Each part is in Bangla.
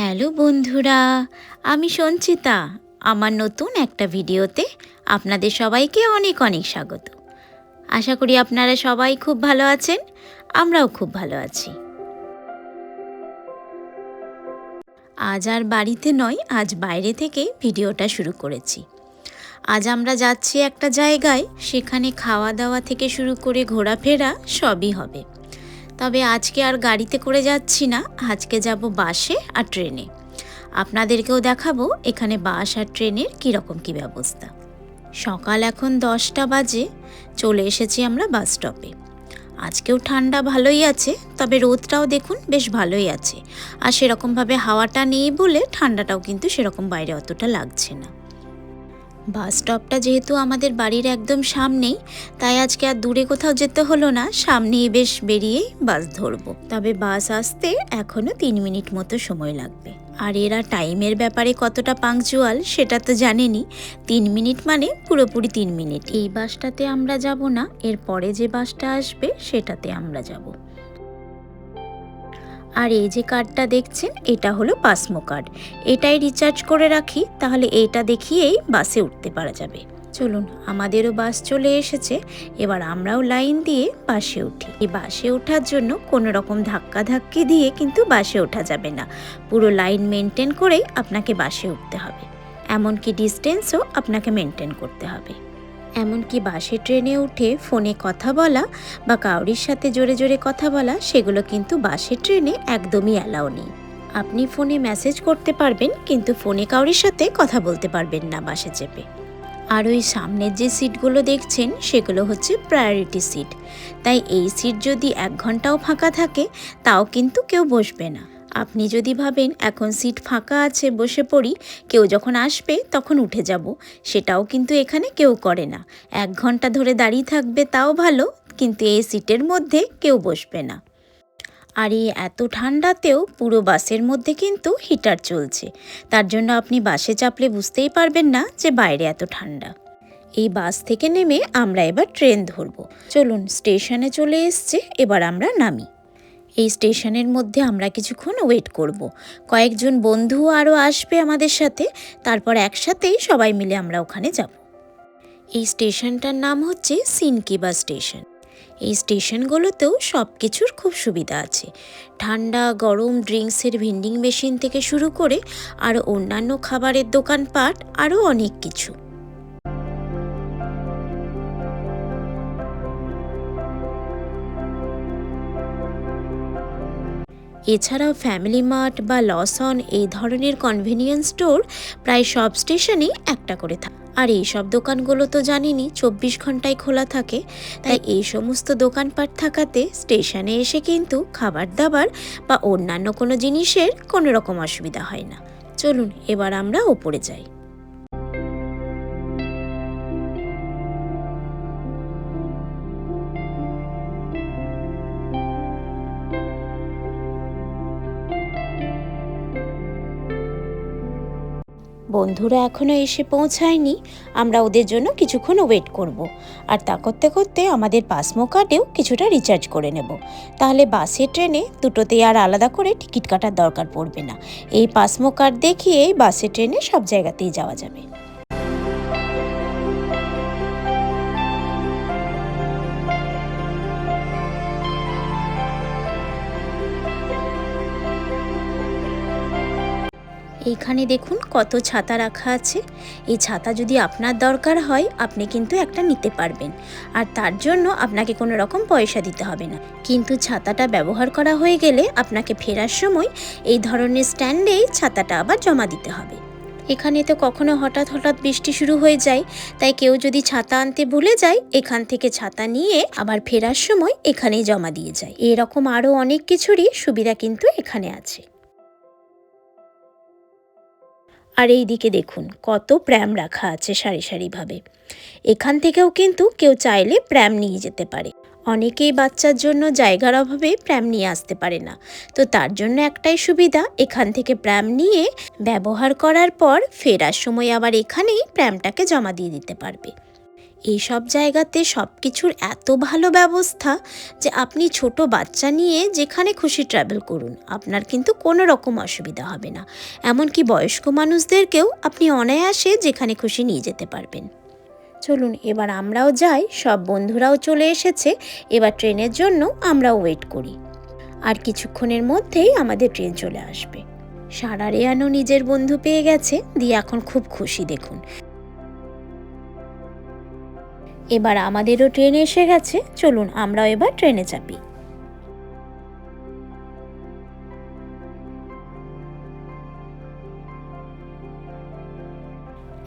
হ্যালো বন্ধুরা, আমি সঞ্চিতা। আমার নতুন একটা ভিডিওতে আপনাদের সবাইকে অনেক অনেক স্বাগত। আশা করি আপনারা সবাই খুব ভালো আছেন, আমরাও খুব ভালো আছি। আজ আর বাড়িতে নয়, আজ বাইরে থেকে ভিডিওটা শুরু করেছি। আজ আমরা যাচ্ছি একটা জায়গায়, সেখানে খাওয়া দাওয়া থেকে শুরু করে ঘোরাফেরা সবই হবে। তবে আজকে আর গাড়িতে করে যাচ্ছি না। আজকে যাব বাসে আর ট্রেনে। আপনাদেরকেও দেখাবো এখানে বাস আর ট্রেনের কীরকম কী ব্যবস্থা। সকাল এখন দশটা বাজে, চলে এসেছি আমরা বাস স্টপে। আজকেও ঠান্ডা ভালোই আছে, তবে রোদটাও দেখুন বেশ ভালোই আছে। আর সেরকমভাবে হাওয়াটা নেই বলে ঠান্ডাটাও কিন্তু সেরকম বাইরে অতটা লাগছে না। বাস স্টপটা যেহেতু আমাদের বাড়ির একদম সামনেই, তাই আজকে আর দূরে কোথাও যেতে হলো না, সামনেই বেশ বেরিয়েই বাস ধরবো। তবে বাস আসতে এখনও তিন মিনিট মতো সময় লাগবে। আর এরা টাইমের ব্যাপারে কতটা পাংচুয়াল সেটা তো জানেনই তিন মিনিট মানে পুরোপুরি তিন মিনিট। এই বাসটাতে আমরা যাব না এর পরে যে বাসটা আসবে সেটাতে আমরা যাব। আর এই যে কার্ডটা দেখছেন, এটা হলো পাসমো কার্ড এটাই রিচার্জ করে রাখি, তাহলে এটা দেখিয়েই বাসে উঠতে পারা যাবে। চলুন, আমাদেরও বাস চলে এসেছে। এবার আমরাও লাইন দিয়ে বাসে উঠি। এই বাসে ওঠার জন্য কোনো রকম ধাক্কা ধাক্কি দিয়ে কিন্তু বাসে ওঠা যাবে না। পুরো লাইন মেনটেন করেই আপনাকে বাসে উঠতে হবে। এমনকি ডিস্টেন্সও আপনাকে মেনটেন করতে হবে। এমনকি বাসে ট্রেনে উঠে ফোনে কথা বলা বা কাউরির সাথে জোরে জোরে কথা বলা, সেগুলো কিন্তু বাসে ট্রেনে একদমই অ্যালাউ নেই। আপনি ফোনে মেসেজ করতে পারবেন, কিন্তু ফোনে কাউরির সাথে কথা বলতে পারবেন না বাসে চেপে। আর ওই সামনের যে সিটগুলো দেখছেন, সেগুলো হচ্ছে প্রায়োরিটি সিট। তাই এই সিট যদি এক ঘন্টাও ফাঁকা থাকে, তাও কিন্তু কেউ বসবে না। আপনি যদি ভাবেন এখন সিট ফাঁকা আছে, বসে পড়ি, কেউ যখন আসবে তখন উঠে যাব। সেটাও কিন্তু এখানে কেউ করে না। এক ঘণ্টা ধরে দাঁড়িয়ে থাকবে তাও ভালো, কিন্তু এই সিটের মধ্যে কেউ বসবে না। আর এই এত ঠান্ডাতেও পুরো বাসের মধ্যে কিন্তু হিটার চলছে। তার জন্য আপনি বাসে চাপলে বুঝতেই পারবেন না যে বাইরে এত ঠান্ডা। এই বাস থেকে নেমে আমরা এবার ট্রেন ধরবো। চলুন, স্টেশনে চলে এসছে, এবার আমরা নামি। এই স্টেশনের মধ্যে আমরা কিছুক্ষণ ওয়েট করব। কয়েকজন বন্ধু আরও আসবে আমাদের সাথে, তারপর একসাথেই সবাই মিলে আমরা ওখানে যাব। এই স্টেশনটার নাম হচ্ছে সিনকিবা স্টেশন। এই স্টেশনগুলোতেও সব কিছুর খুব সুবিধা আছে। ঠান্ডা, গরম ড্রিঙ্কসের ভেন্ডিং মেশিন থেকে শুরু করে আরও অন্যান্য খাবারের দোকানপাট, আরও অনেক কিছু। এছাড়াও ফ্যামিলি মার্ট বা লসন এই ধরনের কনভেনিয়েন্স স্টোর প্রায় সব স্টেশনেই একটা করে থাকে আর এই সব দোকানগুলো তো জানিনি, চব্বিশ ঘন্টায় খোলা থাকে। তাই এই সমস্ত দোকানপাট থাকাতে স্টেশনে এসে কিন্তু খাবার দাবার বা অন্যান্য কোনো জিনিসের কোনো রকম অসুবিধা হয় না। চলুন, এবার আমরা ওপরে যাই। বন্ধুরা এখনও এসে পৌঁছায়নি। আমরা ওদের জন্য কিছুক্ষণ ওয়েট করব। আর তা করতে করতে আমাদের পাসমো কার্ডেও কিছুটা রিচার্জ করে নেব। তাহলে বাসে ট্রেনে দুটোতে আর আলাদা করে টিকিট কাটার দরকার পড়বে না। এই পাসমো কার্ড দেখিয়েই বাসে ট্রেনে সব জায়গাতেই যাওয়া যাবে। এইখানে দেখুন কত ছাতা রাখা আছে। এই ছাতা যদি আপনার দরকার হয়, আপনি কিন্তু একটা নিতে পারবেন। আর তার জন্য আপনাকে কোনো রকম পয়সা দিতে হবে না। কিন্তু ছাতাটা ব্যবহার করা হয়ে গেলে আপনাকে ফেরার সময় এই ধরনের স্ট্যান্ডেই ছাতাটা আবার জমা দিতে হবে। এখানে তো কখনো হঠাৎ হঠাৎ বৃষ্টি শুরু হয়ে যায়। তাই কেউ যদি ছাতা আনতে ভুলে যায়, এখান থেকে ছাতা নিয়ে আবার ফেরার সময় এখানেই জমা দিয়ে যায়। এরকম আরও অনেক কিছুরই সুবিধা কিন্তু এখানে আছে। আর এই দিকে দেখুন, কত প্র্যাম রাখা আছে সারি সারিভাবে। এখান থেকেও কিন্তু কেউ চাইলে প্র্যাম নিয়ে যেতে পারে। অনেকেই বাচ্চার জন্য জায়গার অভাবে প্র্যাম নিয়ে আসতে পারে না। তো তার জন্য একটাই সুবিধা, এখান থেকে প্র্যাম নিয়ে ব্যবহার করার পর ফেরার সময় আবার এখানেই প্র্যামটাকে জমা দিয়ে দিতে পারবে। এই সব জায়গাতে সব কিছুর এত ভালো ব্যবস্থা যে আপনি ছোট বাচ্চা নিয়ে যেখানে খুশি ট্রাভেল করুন, আপনার কিন্তু কোনো রকম অসুবিধা হবে না। এমনকি বয়স্ক মানুষদেরকেও আপনি অনায়াসে যেখানে খুশি নিয়ে যেতে পারবেন। চলুন, এবার আমরাও যাই, সব বন্ধুরাও চলে এসেছে, এবার ট্রেনের জন্য আমরাও ওয়েট করি। আর কিছুক্ষণের মধ্যেই আমাদের ট্রেন চলে আসবে। সারা রেয়ানো নিজের বন্ধু পেয়ে গেছে, দিয়ে এখন খুব খুশি দেখুন। এবার আমাদেরও ট্রেন এসে গেছে। চলুন আমরাও এবার ট্রেনে চাপি।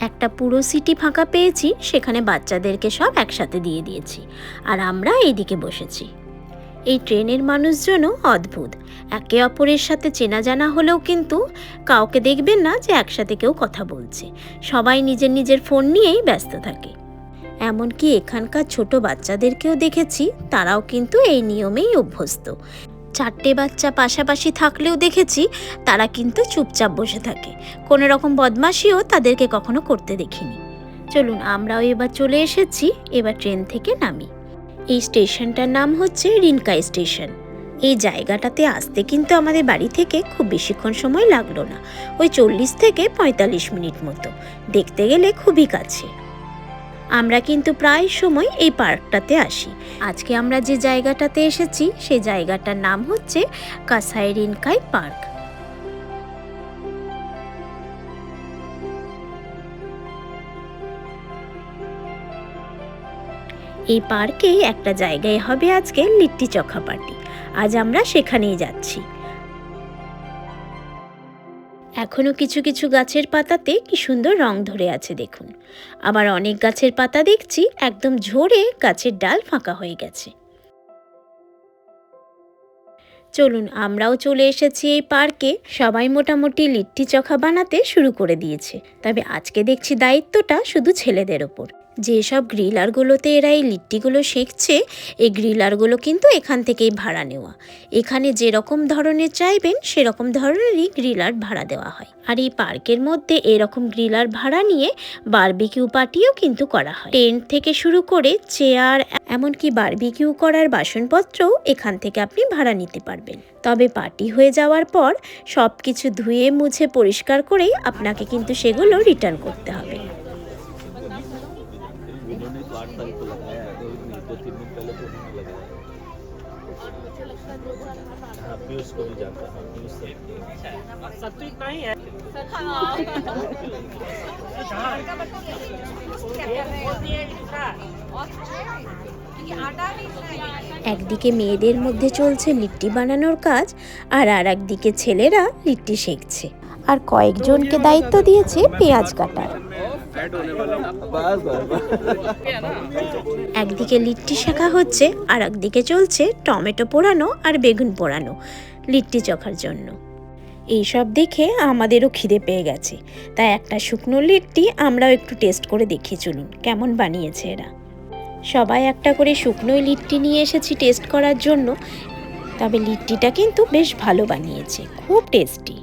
একটা পুরো সিটি ফাঁকা পেয়েছি, সেখানে বাচ্চাদেরকে সব একসাথে দিয়ে দিয়েছি। আর আমরা এইদিকে বসেছি। এই ট্রেনের মানুষজনও অদ্ভুত। একে অপরের সাথে চেনা জানা হলেও কিন্তু কাউকে দেখবেন না যে একসাথে কেউ কথা বলছে। সবাই নিজের নিজের ফোন নিয়েই ব্যস্ত থাকে। এমনকি এখানকার ছোট বাচ্চাদেরকেও দেখেছি, তারাও কিন্তু এই নিয়মেই অভ্যস্ত। চারটে বাচ্চা পাশাপাশি থাকলেও দেখেছি, তারা কিন্তু চুপচাপ বসে থাকে। কোনো রকম বদমাশিও তাদেরকে কখনো করতে দেখিনি। চলুন, আমরাও এবার চলে এসেছি, এবার ট্রেন থেকে নামি। এই স্টেশনটার নাম হচ্ছে রিনকাই স্টেশন। এই জায়গাটাতে আসতে কিন্তু আমাদের বাড়ি থেকে খুব বেশিক্ষণ সময় লাগল না। ওই চল্লিশ থেকে পঁয়তাল্লিশ মিনিট মতো। দেখতে গেলে খুবই কাছে। আমরা কিন্তু প্রায় সময় এই পার্কটাতে আসি। আজকে আমরা যে জায়গাটাতে এসেছি সেই জায়গাটার নাম হচ্ছে কাসাইরিনকাই পার্ক। এই পার্কে একটা জায়গায় হবে আজকে লিট্টি চখা পার্টি আজ আমরা সেখানেই যাচ্ছি। এখনও কিছু কিছু গাছের পাতাতে কি সুন্দর রং ধরে আছে দেখুন। আবার অনেক গাছের পাতা দেখছি একদম ঝরে গাছের ডাল ফাঁকা হয়ে গেছে। চলুন, আমরাও চলে এসেছি এই পার্কে। সবাই মোটামুটি লিট্টি চখা বানাতে শুরু করে দিয়েছে। তবে আজকে দেখছি দায়িত্বটা শুধু ছেলেদের ওপর। যেসব গ্রিলারগুলোতে এরা এই লিট্টিগুলো শেখছে এই গ্রিলারগুলো কিন্তু এখান থেকেই ভাড়া নেওয়া। এখানে যেরকম ধরনের চাইবেন, সেরকম ধরনেরই গ্রিলার ভাড়া দেওয়া হয়। আর এই পার্কের মধ্যে এরকম গ্রিলার ভাড়া নিয়ে বারবিকিউ পার্টিও কিন্তু করা হয়। টেন্ট থেকে শুরু করে চেয়ার, এমনকি বারবিকিউ করার বাসনপত্রও এখান থেকে আপনি ভাড়া নিতে পারবেন। তবে পার্টি হয়ে যাওয়ার পর সব কিছু ধুয়ে, মুছে, পরিষ্কার করেই আপনাকে কিন্তু সেগুলো রিটার্ন করতে হবে। पहले तो उन्होंने लगाया है हाँ पीयूष को भी जानता हाँ पीयूष से सत्तू इतना ही है একদিকে মেয়েদের মধ্যে চলছে লিট্টি বানানোর কাজ আর আর একদিকে ছেলেরা লিট্টি শেখছে আর কয়েকজনকে দায়িত্ব দিয়েছে পেঁয়াজ কাটার बस बस बस একদিকে লিট্টি শেখা হচ্ছে আর একদিকে চলছে টমেটো পোড়ানো আর বেগুন পোড়ানো লিট্টি চখার জন্য। এইসব দেখে আমাদেরও খিদে পেয়ে গেছে। তাই একটা শুকনো লিট্টি আমরাও একটু টেস্ট করে দেখি চলুন কেমন বানিয়েছে এরা। সবাই একটা করে শুকনোই লিট্টি নিয়ে এসেছি টেস্ট করার জন্য। তবে লিট্টিটা কিন্তু বেশ ভালো বানিয়েছে খুব টেস্টি।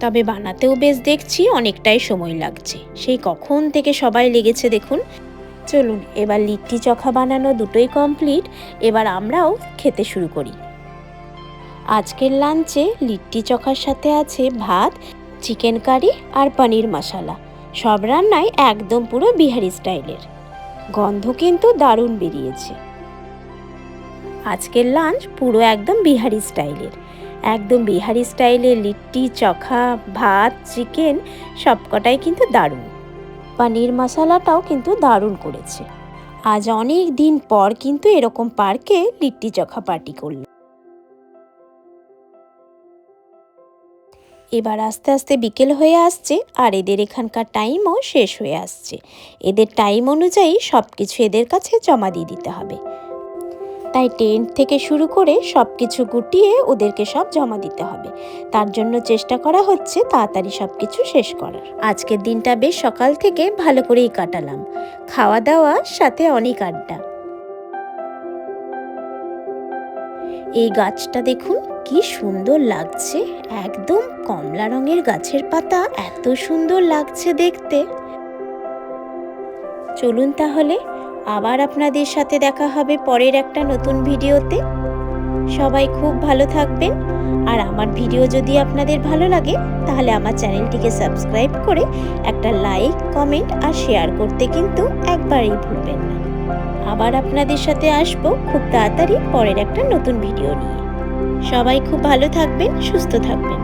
তবে বানাতেও বেশ দেখছি, অনেকটাই সময় লাগছে। সেই কখন থেকে সবাই লেগেছে দেখুন। চলুন, এবার লিট্টি চখা বানানো দুটোই কমপ্লিট। এবার আমরাও খেতে শুরু করি। আজকের লাঞ্চে লিট্টি চখার সাথে আছে ভাত, চিকেন কারি আর পনির মশালা। সব রান্নাই একদম পুরো বিহারি স্টাইলের। গন্ধ কিন্তু দারুণ বেরিয়েছে। আজকের লাঞ্চ পুরো একদম বিহারি স্টাইলের। একদম বিহারি স্টাইলে লিট্টি, চখা, ভাত, চিকেন সবকটাই কিন্তু দারুণ। পানির মশলাটাও কিন্তু দারুণ করেছে। আজ অনেক দিন পর কিন্তু এরকম পার্কে লিট্টি, চখা পার্টি করল। এবার আস্তে আস্তে বিকেল হয়ে আসছে আর এদের এখানকার টাইমও শেষ হয়ে আসছে। এদের টাইম অনুযায়ী সব কিছু এদের কাছে জমা দিয়ে দিতে হবে। তাই টেন্ট থেকে শুরু করে সব কিছু গুটিয়ে ওদেরকে সব জমা দিতে হবে। তার জন্য চেষ্টা করা হচ্ছে তাড়াতাড়ি সব কিছু শেষ করার। আজকের দিনটা বেশ সকাল থেকে ভালো করেই কাটালাম। খাওয়া দাওয়া, সাথে অনেক আড্ডা। এই গাছটা দেখুন, কি সুন্দর লাগছে। একদম কমলা রঙের গাছের পাতা, এত সুন্দর লাগছে দেখতে। চলুন তাহলে আবার আপনাদের সাথে দেখা হবে পরের একটা নতুন ভিডিওতে। সবাই খুব ভালো থাকবেন। আর আমার ভিডিও যদি আপনাদের ভালো লাগে, তাহলে আমার চ্যানেলটিকে সাবস্ক্রাইব করে একটা লাইক, কমেন্ট আর শেয়ার করতে কিন্তু একবারই ভুলবেন না। আবার আপনাদের সাথে আসব খুব তাড়াতাড়ি পরের একটা নতুন ভিডিও নিয়ে। সবাই খুব ভালো থাকবেন, সুস্থ থাকবেন।